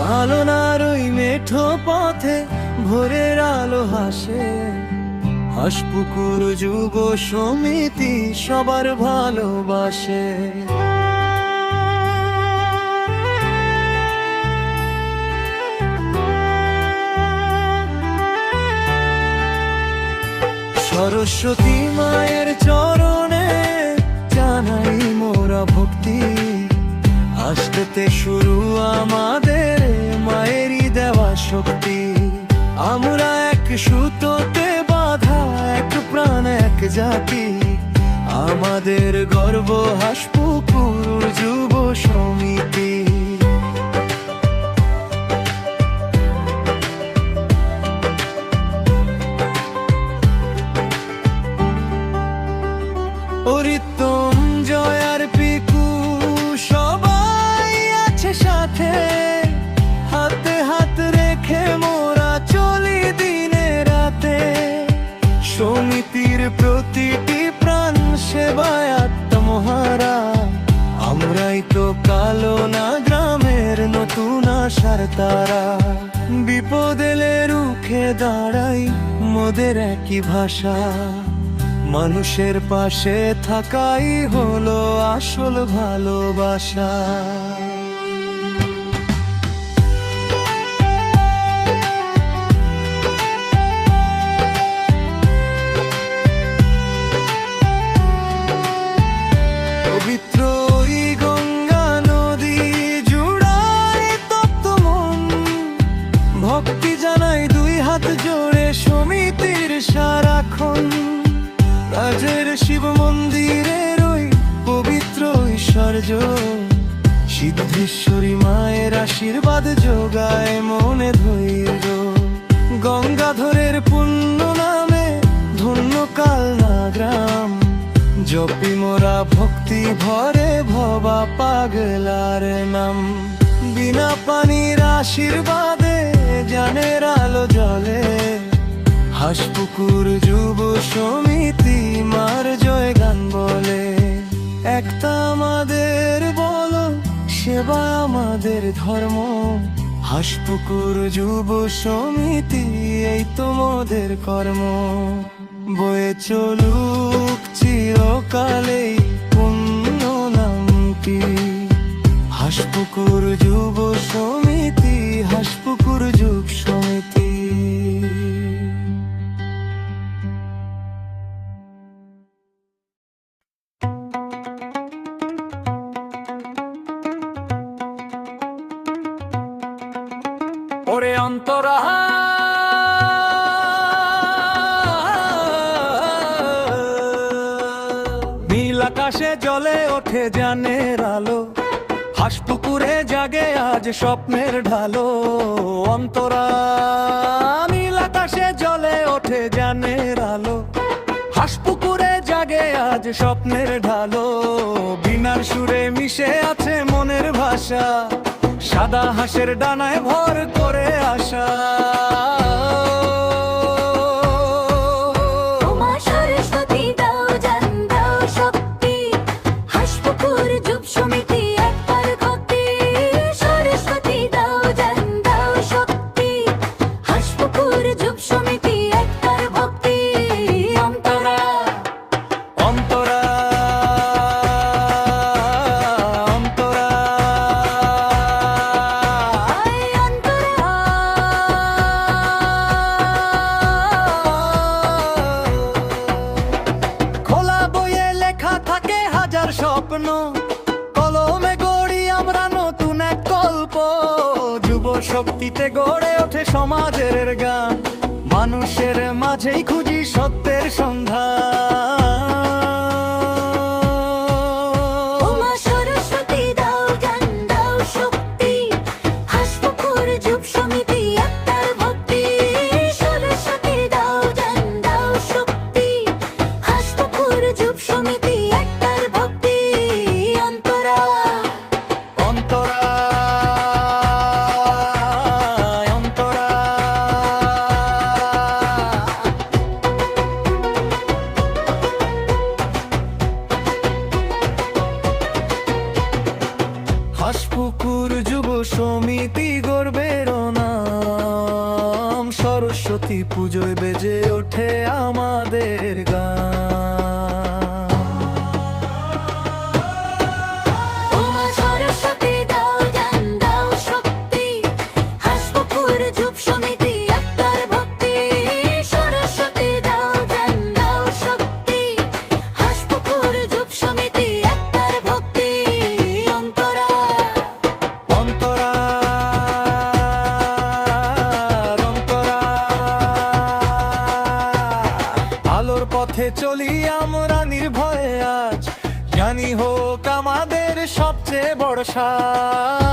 কালো নার ওই মেঠো পথে ভোরের আলো হাসে। হাসপুকুর যুব সমিতি সবার ভালোবাসে। সরস্বতী মায়ের চরণে জানাই মোরা ভক্তি। আসতে শুরু আমাদের শক্তি। আমরা এক সুতোতে বাধা এক প্রাণ এক জাতি। আমাদের গর্ব হাসপুকুর যুব সমিতি তারা বিপদেলে রুখে দাঁড়াই মোদের একই ভাষা। মানুষের পাশে থাকাই হলো আসল ভালোবাসা। ঐশ্বর্য সিদ্ধেশ্বরী মায়ের আশীর্বাদ যোগায় মনে ধৈর্য। গঙ্গাধরের পুণ্য নামে ধন্য কাল না গ্রাম জপি মোরা ভক্তি ভরে ভবা পাগলার নাম। বিনা পানির আশীর্বাদে জানের আলো জলে হাসপুকুর যুব সমিতি মার জয় গান বলে। একটা আমাদের বলো, সেবা আমাদের ধর্ম। হাসপুকুর যুব সমিতি, এই তোমাদের কর্ম। বয়ে চলুক চিরকালে পুণ্য নামটি। হাসপুকুর যুব সমিতি হাসপুকুর ওরে অন্তরা নীল আকাশে জলে ওঠে জানের আলো। হাসপুকুরে জাগে আজ স্বপ্নের ঢালো। অন্তরা, নীল আকাশে জলে ওঠে জানের আলো। হাসপুকুরে জাগে আজ স্বপ্নের ঢালো। বিনার সুরে মিশে আছে মনের ভাষা। সাদা হাসের ডানায় ভর করে আসা। হাজার স্বপ্ন। কলমে গড়ি আমরা নতুন এক গল্প। যুব শক্তিতে গড়ে ওঠে সমাজের গান। মানুষের মাঝেই খুঁজি সত্যের হাসপুকুর যুব সমিতি গর্বের নাম। সরস্বতী পুজোয় বেজে ওঠে আমাদের গান। পথে চলি আমরা নির্ভয়ে আজ। জানি হোক আমাদের সবচেয়ে বড় সাজ।